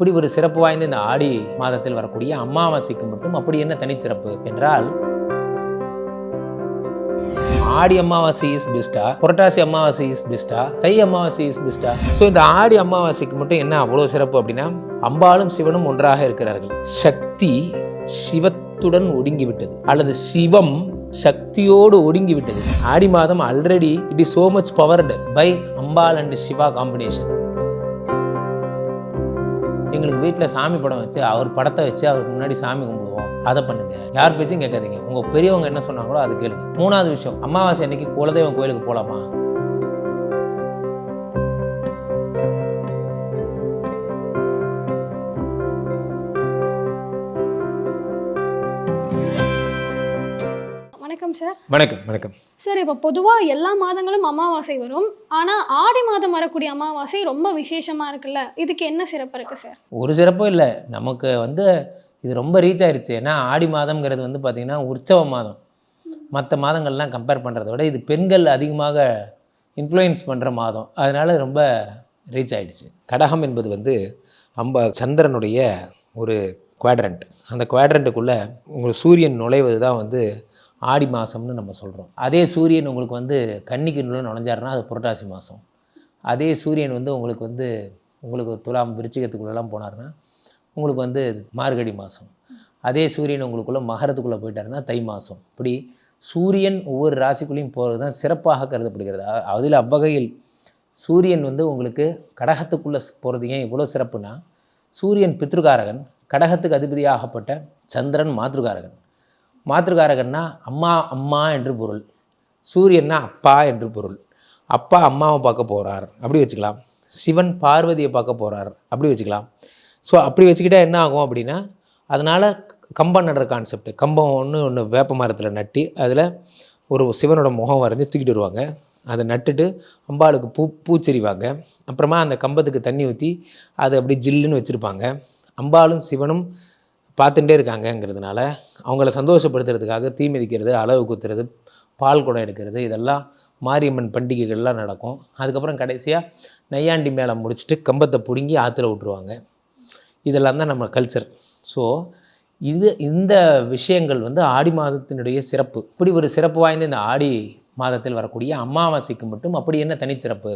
இப்படி ஒரு சிறப்பு வாய்ந்த இந்த ஆடி மாதத்தில் வரக்கூடிய அமாவாசைக்கு மட்டும் அப்படி என்ன தனிச்சிறப்பு என்றால் ஆடி அமாவாசை இஸ் பெஸ்டா புரட்டாசி அமாவாசை இஸ் பெஸ்டா தை அமாவாசை இஸ் பெஸ்டா ஸோ இந்த ஆடி அமாவாசைக்கு மட்டும் என்ன அவ்வளோ சிறப்பு அப்படின்னா அம்பாளும் சிவனும் ஒன்றாக இருக்கிறார்கள். சக்தி சிவத்துடன் ஒடுங்கி விட்டது அல்லது சிவம் சக்தியோடு ஒடுங்கி விட்டது ஆடி மாதம் already it is so much powered by Ambal and Shiva combination எங்களுக்கு வீட்டில் சாமி படம் வச்சு அவர் படத்தை வச்சு அவருக்கு முன்னாடி சாமி கும்பிடுவோம். அதை பண்ணுங்க. யார் பேச்சும் கேட்காதீங்க. உங்க பெரியவங்க என்ன சொன்னாங்களோ அது கேளுங்க. மூணாவது விஷயம் அமாவாசை அன்னைக்கு குலதெய்வம் கோயிலுக்கு போகலாமா வணக்கம் சார். வணக்கம் வணக்கம். சார் இப்போ பொதுவாக எல்லா மாதங்களும் அமாவாசை வரும். ஆனால் ஆடி மாதம் வரக்கூடிய அமாவாசை ரொம்ப விசேஷமாக இருக்குல்ல? இதுக்கு என்ன சிறப்பு இருக்குது சார்? ஒரு சிறப்பும் இல்லை. நமக்கு வந்து இது ரொம்ப ரீச் ஆயிருச்சு. ஏன்னா ஆடி மாதம்ங்கிறது வந்து பார்த்திங்கன்னா உற்சவ மாதம். மற்ற மாதங்கள்லாம் கம்பேர் பண்ணுறத விட இது பெண்கள் அதிகமாக இன்ஃப்ளூயன்ஸ் பண்ணுற மாதம். அதனால் ரொம்ப ரீச் ஆயிடுச்சு. கடகம் என்பது வந்து அம்ப சந்திரனுடைய ஒரு குவாட்ரண்ட் அந்த குவாட்ரண்ட்டுக்குள்ளே உங்களுக்கு சூரியன் நுழைவது தான் வந்து ஆடி மாதம்னு நம்ம சொல்கிறோம் அதே சூரியன் உங்களுக்கு வந்து கன்னிக்குள்ள நுழைஞ்சாருன்னா அது புரட்டாசி மாதம் அதே சூரியன் வந்து உங்களுக்கு வந்து உங்களுக்கு துலாம் விருச்சிகத்துக்குள்ளெல்லாம் போனார்னா உங்களுக்கு வந்து மார்கழி மாதம் அதே சூரியன் உங்களுக்குள்ளே மகரத்துக்குள்ளே போயிட்டாருன்னா தை மாதம் இப்படி சூரியன் ஒவ்வொரு ராசிக்குள்ளேயும் போகிறது தான் சிறப்பாக கருதப்படுகிறது. அதில் அவ்வகையில் சூரியன் வந்து உங்களுக்கு கடகத்துக்குள்ளே போகிறது ஏன் இவ்வளோ சிறப்புனா சூரியன் பித்ருகாரகன் கடகத்துக்கு அதிபதியாகப்பட்ட சந்திரன் மாத்ருகாரகன். மாத்திருக்காரகன்னா அம்மா அம்மா என்று பொருள். சூரியன்னா அப்பா என்று பொருள். அப்பா அம்மாவை பார்க்க போகிறார் அப்படி வச்சுக்கலாம். சிவன் பார்வதியை பார்க்க போகிறார் அப்படி வச்சுக்கலாம். ஸோ அப்படி வச்சுக்கிட்டா என்ன ஆகும் அப்படின்னா அதனால் கம்பம் நடுற கான்செப்ட் கம்பம் ஒன்று ஒன்று வேப்ப மரத்தில் நட்டி அதில் ஒரு சிவனோட முகம் வரைஞ்சி தூக்கிட்டு வருவாங்க. அதை நட்டுட்டு அம்பாளுக்கு பூ பூச்செறிவாங்க. அப்புறமா அந்த கம்பத்துக்கு தண்ணி ஊற்றி அதை அப்படி ஜில்லுன்னு வச்சுருப்பாங்க. அம்பாளும் சிவனும் பார்த்துட்டே இருக்காங்கங்கிறதுனால அவங்கள சந்தோஷப்படுத்துறதுக்காக தீ மிதிக்கிறது அளவு குத்துறது பால் குடம் எடுக்கிறது இதெல்லாம் மாரியம்மன் பண்டிகைகள்லாம் நடக்கும். அதுக்கப்புறம் கடைசியாக நையாண்டி மேலே முடிச்சுட்டு கம்பத்தை பிடுங்கி ஆற்றுல விட்ருவாங்க இதெல்லாம் தான் நம்ம கல்ச்சர் ஸோ இது இந்த விஷயங்கள் வந்து ஆடி மாதத்தினுடைய சிறப்பு. இப்படி ஒரு சிறப்பு வாய்ந்த இந்த ஆடி மாதத்தில் வரக்கூடிய அமாவாசைக்கு மட்டும் அப்படி என்ன தனிச்சிறப்பு?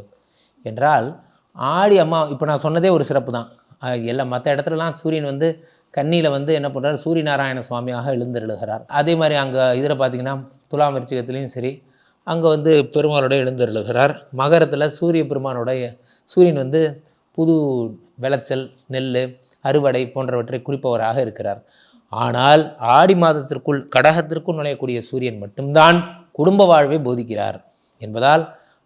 என்றால் ஆடி அம்மா இப்போ நான் சொன்னதே ஒரு சிறப்பு தான். எல்லாம் எல்லா மற்ற இடத்துலலாம் சூரியன் வந்து கன்னியில் வந்து என்ன பண்ணுறார் சூரிய நாராயண சுவாமியாக எழுந்தருளுகிறார். அதே மாதிரி அங்கே இதில் பார்த்தீங்கன்னா துலாம் விருச்சிகத்துலேயும் சரி அங்கே வந்து பெருமாளோட எழுந்தருளுகிறார். மகரத்தில் சூரிய பெருமானோட சூரியன் வந்து புது விளைச்சல் நெல் அறுவடை போன்றவற்றை குறிப்பவராக இருக்கிறார். ஆனால் ஆடி மாதத்திற்குள் கடகத்திற்குள் நுழையக்கூடிய சூரியன் மட்டும்தான் குடும்ப வாழ்வை போதிக்கிறார் என்பதால்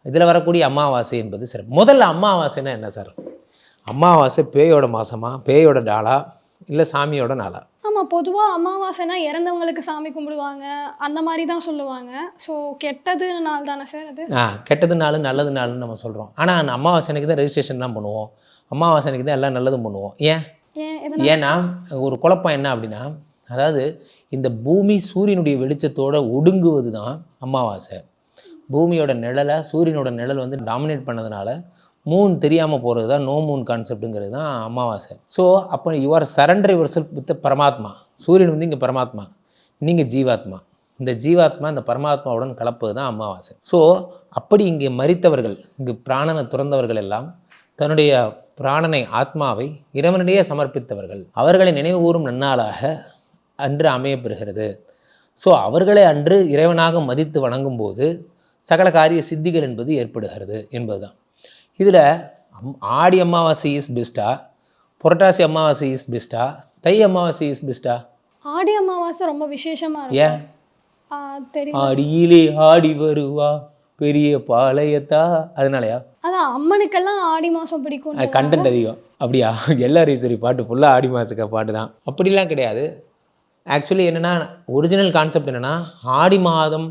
இதில் வரக்கூடிய அமாவாசை என்பது சிறப்பு. முதல்ல அமாவாசைன்னா என்ன சார்? அமாவாசை பேயோட மாசமா? பேயோட டாலா இல்லை சாமியோட நாளா? ஆமாம் பொதுவாக அமாவாசைனா இறந்தவங்களுக்கு சாமி கும்பிடுவாங்க. அந்த மாதிரி தான் சொல்லுவாங்க. ஸோ கெட்டது நாள் தானே சார் அது? ஆ கெட்டது நாள் நல்லது நாள்னு நம்ம சொல்கிறோம் ஆனால் அந்த அமாவாசைக்கு தான் ரெஜிஸ்ட்ரேஷன் தான் பண்ணுவோம். அமாவாசைக்கு தான் எல்லாம் நல்லதும் பண்ணுவோம். ஏன்? ஏன்னா ஒரு குழப்பம் என்ன அப்படின்னா அதாவது இந்த பூமி சூரியனுடைய வெளிச்சத்தோட ஒடுங்குவது தான் அமாவாசை. பூமியோட நிழலை சூரியனோட நிழல் வந்து டாமினேட் பண்ணதுனால மூன் தெரியாமல் போகிறது தான் நோ மூன் கான்செப்ட்டுங்கிறது தான் அமாவாசை. ஸோ அப்போ your surrender yourself with Paramatma. சூரியன் வந்து இங்கே பரமாத்மா. நீங்கள் ஜீவாத்மா. இந்த ஜீவாத்மா இந்த பரமாத்மாவுடன் கலப்பது தான் அமாவாசை. ஸோ அப்படி இங்கே மறித்தவர்கள் இங்கு பிராணனை துறந்தவர்கள் எல்லாம் தன்னுடைய பிராணனை ஆத்மாவை இறைவனிடையே சமர்ப்பித்தவர்கள். அவர்களை நினைவு கூறும் நன்னாளாக அன்று அமையப்பெறுகிறது ஸோ அவர்களை அன்று இறைவனாக மதித்து வணங்கும்போது சகல காரிய சித்திகள் என்பது ஏற்படுகிறது என்பதுதான். இதில் அம் ஆடி அமாவாசை இஸ் பெஸ்ட்டா புரட்டாசி அமாவாசை இஸ் பெஸ்ட்டா தை அமாவாசை இஸ் பெஸ்ட்டா ஆடி அமாவாசை ரொம்ப இருக்கும். ஏன்? தெரியும்? ஆடியிலே ஆடி வருவா பெரிய பாளையத்தா? அதனாலயா? அதான் அம்மனுக்கெல்லாம் ஆடி மாதம் பிடிக்கும் கண்டென்ட் அதிகம். அப்படியா? எல்லாரும் சரி பாட்டு ஃபுல்லாக ஆடி மாதத்துக்கு பாட்டு தான். அப்படிலாம் கிடையாது. ஆக்சுவலி என்னென்னா ஒரிஜினல் கான்செப்ட் என்னென்னா ஆடி மாதம்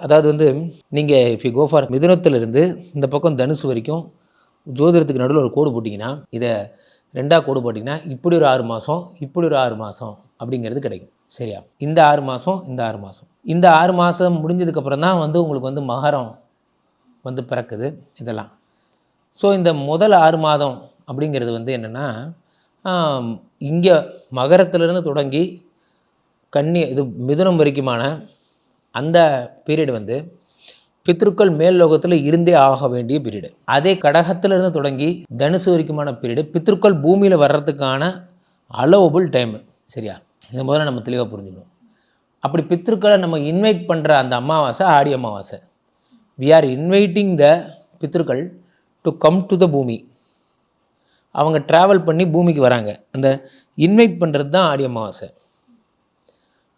அதாவது வந்து நீங்கள் இஃப் யூ கோ ஃபார் மிதுனத்திலிருந்து இந்த பக்கம் தனுசு வரைக்கும் ஜோதிடத்துக்கு நடுவில் ஒரு கோடு போட்டிங்கன்னா இதை ரெண்டாக கோடு போட்டிங்கன்னா இப்படி ஒரு ஆறு மாதம் இப்படி ஒரு ஆறு மாதம் அப்படிங்கிறது கிடைக்கும். சரியா? இந்த ஆறு மாதம் இந்த ஆறு மாதம் இந்த ஆறு மாதம் முடிஞ்சதுக்கப்புறம் தான் வந்து உங்களுக்கு வந்து மகரம் வந்து பிறக்குது இதெல்லாம். ஸோ இந்த முதல் ஆறு மாதம் அப்படிங்கிறது வந்து என்னென்னா இங்கே மகரத்திலிருந்து தொடங்கி கன்னி இது மிதுனம் வரைக்குமான அந்த பீரியட் வந்து பித்ருக்கள் மேல் லோகத்தில் இருந்தே ஆக வேண்டிய பீரியடு அதே கடகத்திலிருந்து தொடங்கி தனுசு வரைக்குமான பீரியடு பித்ருக்கள் பூமியில் வர்றதுக்கான அலோவபுள் டைமு சரியா? இது முதல்ல நம்ம தெளிவாக புரிஞ்சுக்கணும். அப்படி பித்ருக்களை நம்ம இன்வைட் பண்ணுற அந்த அமாவாசை ஆடி அமாவாசை. வி ஆர் இன்வைட்டிங் த பித்ருக்கள் டு கம் டு த பூமி. அவங்க ட்ராவல் பண்ணி பூமிக்கு வராங்க. அந்த இன்வைட் பண்ணுறது தான் ஆடி அமாவாசை.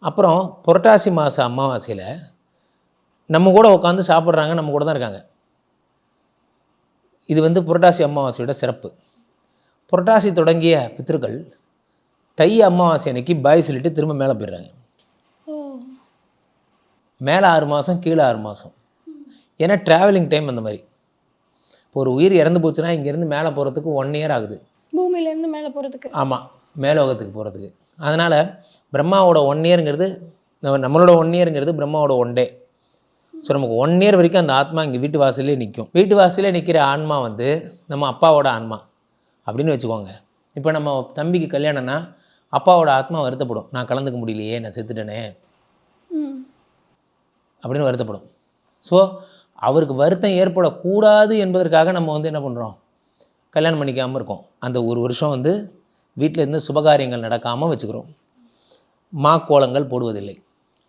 அப்புறம் புரட்டாசி மாத அமாவாசையில் நம்ம கூட உட்காந்து சாப்பிட்றாங்க நம்ம கூட தான் இருக்காங்க. இது வந்து புரட்டாசி அமாவாசையோட சிறப்பு. புரட்டாசி தொடங்கிய பித்ருக்கள் தை அமாவாசை அன்னைக்கு பாய் சொல்லிட்டு திரும்ப மேலே போயிடுறாங்க. மேலே ஆறு மாதம் கீழே ஆறு மாதம் ஏன்னா ட்ராவலிங் டைம் அந்த மாதிரி. இப்போ ஒரு உயிர் இறந்து போச்சுன்னா இங்கேருந்து மேலே போகிறதுக்கு ஒன் இயர் ஆகுது. பூமியிலேருந்து மேலே போகிறதுக்கு ஆமாம் மேலோகத்துக்கு போகிறதுக்கு அதனால் பிரம்மாவோட ஒன் இயருங்கிறது நம்ம- நம்மளோட ஒன் இயருங்கிறது பிரம்மாவோட ஒன் டே ஸோ நமக்கு ஒன் இயர் வரைக்கும் அந்த ஆத்மா இங்கே வீட்டு வாசல்லே நிற்கும் வீட்டு வாசல்லே நிற்கிற ஆன்மா வந்து நம்ம அப்பாவோட ஆன்மா அப்படின்னு வச்சுக்கோங்க. இப்போ நம்ம தம்பிக்கு கல்யாணம்னா அப்பாவோட ஆத்மா வருத்தப்படும். நான் கலந்துக்க முடியலையே நான் செத்துட்டேனே. அப்படின்னு வருத்தப்படும். ஸோ அவருக்கு வருத்தம் ஏற்படக்கூடாது என்பதற்காக நம்ம வந்து என்ன பண்ணுறோம் கல்யாணம் பண்ணிக்காமல் இருக்கோம். அந்த ஒரு வருஷம் வந்து வீட்டில் இருந்து சுபகாரியங்கள் நடக்காமல் வச்சுக்கிறோம். மா கோலங்கள் போடுவதில்லை.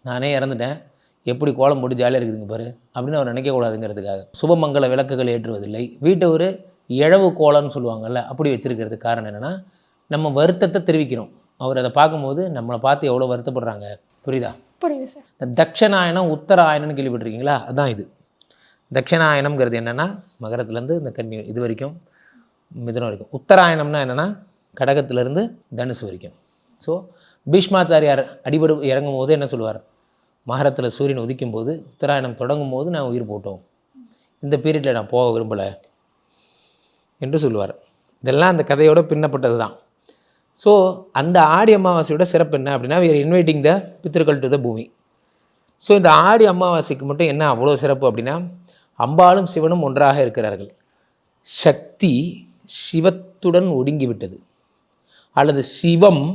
நானே இறந்துட்டேன். எப்படி கோலம் போட்டு ஜாலியாக இருக்குதுங்க பாரு அப்படின்னு அவர் நினைக்கக்கூடாதுங்கிறதுக்காக. சுபமங்கல விளக்குகள் ஏற்றுவதில்லை. வீட்டை ஒரு இழவு கோலம்னு சொல்லுவாங்கல்ல அப்படி வச்சிருக்கிறதுக்கு காரணம் என்னென்னா நம்ம வருத்தத்தை தெரிவிக்கிறோம். அவர் அதை பார்க்கும்போது நம்மளை பார்த்து எவ்வளோ வருத்தப்படுறாங்க. புரியுதா? புரியுது சார். இந்த தட்சணாயனம் உத்தராயணம்னு கேள்விப்பட்டிருக்கீங்களா? அதான் இது. தட்சிணாயனம்ங்கிறது என்னென்னா மகரத்துலேருந்து இந்த கன்னி இது வரைக்கும் மிதுனம் வரைக்கும். உத்தராயணம்னா என்னென்னா கடகத்திலிருந்து தனுசு வரைக்கும். ஸோ பீஷ்மாச்சாரியார் அடிபடு இறங்கும் போது என்ன சொல்லுவார் மகரத்தில் சூரியன் உதிக்கும் போது உத்தராயணம் தொடங்கும் போது நான் உயிர் போட்டோம். இந்த பீரியடில் நான் போக விரும்பலை என்று சொல்லுவார் இதெல்லாம் அந்த கதையோட பின்னப்பட்டது தான் ஸோ அந்த ஆடி அமாவாசையோட சிறப்பு என்ன அப்படின்னா வியர் இன்வைட்டிங் த பித்திருக்கள் டு த பூமி. ஸோ இந்த ஆடி அமாவாசைக்கு மட்டும் என்ன அவ்வளோ சிறப்பு அப்படின்னா அம்பாளும் சிவனும் ஒன்றாக இருக்கிறார்கள். சக்தி சிவத்துடன் ஒடுங்கி விட்டது. அல்லது சிவம்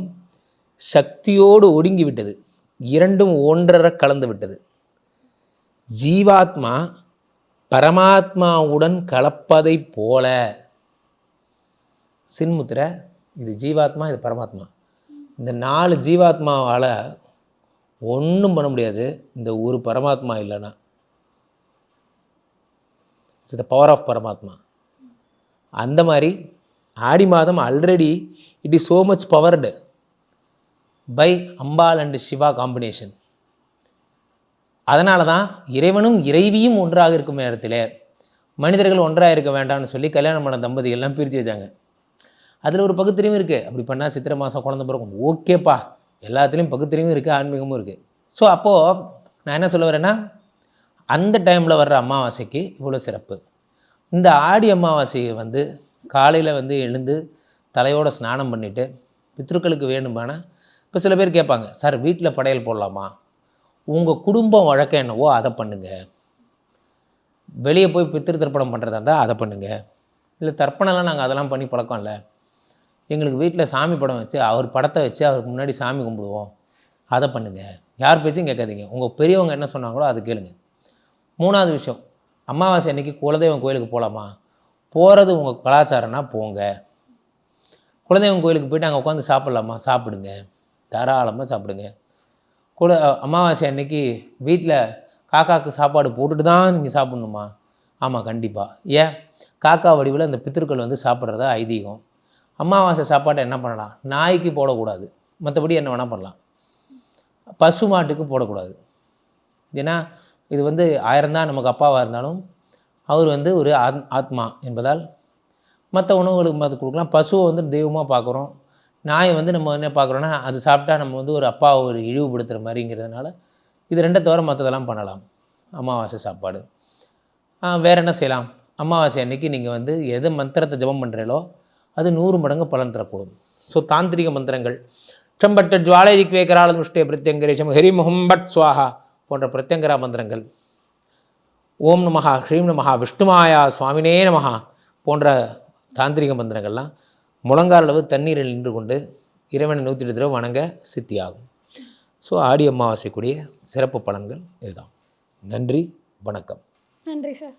சக்தியோடு ஒடுங்கி விட்டது இரண்டும் ஒன்றர கலந்து விட்டது. ஜீவாத்மா பரமாத்மாவுடன் கலப்பதைப் போல. சின்முத்திரை இது ஜீவாத்மா இது பரமாத்மா. இந்த நாலு ஜீவாத்மாவால் ஒன்றும் பண்ண முடியாது. இந்த ஒரு பரமாத்மா இல்லைன்னா. இட்ஸ் த பவர் ஆஃப் பரமாத்மா. அந்த மாதிரி ஆடி மாதம் already it is so much powered by Ambal and Shiva combination அதனால தான் இறைவனும் இறைவியும் ஒன்றாக இருக்கும் நேரத்தில் மனிதர்கள் ஒன்றாக இருக்க வேண்டாம்னு சொல்லி கல்யாணம் பண்ண தம்பதிகள்லாம் பிரித்து வச்சாங்க. அதில் ஒரு பகுத்தறிவும் இருக்குது அப்படி பண்ணால் சித்திரை மாதம் குழந்த பிறக்கும். ஓகேப்பா எல்லாத்துலேயும் பகுத்தறிவும் இருக்குது ஆன்மீகமும் இருக்குது ஸோ அப்போது நான் என்ன சொல்ல வரேன்னா அந்த டைமில் வர்ற அமாவாசைக்கு இவ்வளோ சிறப்பு. இந்த ஆடி அமாவாசையை வந்து காலையில் வந்து எழுந்து தலையோடு ஸ்நானம் பண்ணிவிட்டு பித்ருக்களுக்கு வேணுமானா இப்போ சில பேர் கேட்பாங்க சார் வீட்டில் படையல் போடலாமா? உங்கள் குடும்பம் வழக்கம் என்னவோ அதை பண்ணுங்கள் வெளியே போய் பித்திரு தர்ப்பணம் பண்ணுறதா இருந்தால் அதை பண்ணுங்கள் இல்லை தர்ப்பணம்லாம் நாங்கள் அதெல்லாம் பண்ணி பழக்கம் இல்லை எங்களுக்கு வீட்டில் சாமி படம் வச்சு அவர் படத்தை வச்சு அவருக்கு முன்னாடி சாமி கும்பிடுவோம். அதை பண்ணுங்கள் யார் பேச்சும் கேட்காதீங்க. உங்கள் பெரியவங்க என்ன சொன்னாங்களோ அதை கேளுங்க. மூணாவது விஷயம் அமாவாசை அன்னைக்கு குலதெய்வம் கோயிலுக்கு போகலாமா போகிறது உங்கள் கலாச்சாரம்னா போங்க. குலதெய்வம் கோயிலுக்கு போயிட்டு அங்கே உட்காந்து சாப்பிட்லாமா? சாப்பிடுங்க. தாராளமாக சாப்பிடுங்க. குல அமாவாசை அன்னைக்கு வீட்டில் காக்காவுக்கு சாப்பாடு போட்டுட்டு தான் நீங்கள் சாப்பிட்ணுமா? ஆமாம் கண்டிப்பாக ஏன்? காக்கா வடிவில் அந்த பித்திருக்கள் வந்து சாப்பிட்றதா ஐதீகம். அமாவாசை சாப்பாட்டை என்ன பண்ணலாம்? நாய்க்கு போடக்கூடாது. மற்றபடி என்ன வேணால் பண்ணலாம். பசு மாட்டுக்கு போடக்கூடாது. ஏன்னா இது வந்து ஆயிரம் தான் நமக்கு அப்பாவாக இருந்தாலும் அவர் வந்து ஒரு ஆத் ஆத்மா என்பதால் மற்ற உணவுகளுக்கு மாதிரி கொடுக்கலாம். பசுவை வந்து தெய்வமாக பார்க்குறோம். நாயை வந்து நம்ம என்ன பார்க்குறோன்னா அது சாப்பிட்டா நம்ம வந்து ஒரு அப்பாவை ஒரு இழிவுபடுத்துகிற மாதிரிங்கிறதுனால இது ரெண்டை தவிர மற்றதெல்லாம் பண்ணலாம். அமாவாசை சாப்பாடு. வேறு வேற என்ன செய்யலாம்? அமாவாசை அன்னைக்கு நீங்கள் வந்து எது மந்திரத்தை ஜெபம் பண்ணுறீங்களோ அது நூறு மடங்கு பலன் தரக்கூடும். ஸோ தாந்திரிக மந்திரங்கள். ட்ரம்பட்ட ஜுவாலஜிக்கு திக்வேகரால முஷ்டே பிரத்யங்கரேஷம் ஹரிமுகம் பட் சுவாஹா போன்ற பிரத்யங்கரா மந்திரங்கள். ஓம் நமகா ஹ்ரீம் நமகா விஷ்ணுமாயா சுவாமினே நமகா போன்ற தாந்திரிக மந்திரங்கள்லாம் முழங்கால் அளவு தண்ணீரில் நின்று கொண்டு இறைவனை நூற்றி எட்டு தடவை வணங்க சித்தியாகும். ஸோ ஆடி அமாவாசைக்குரிய சிறப்பு பலன்கள் இதுதான். நன்றி வணக்கம். நன்றி சார்.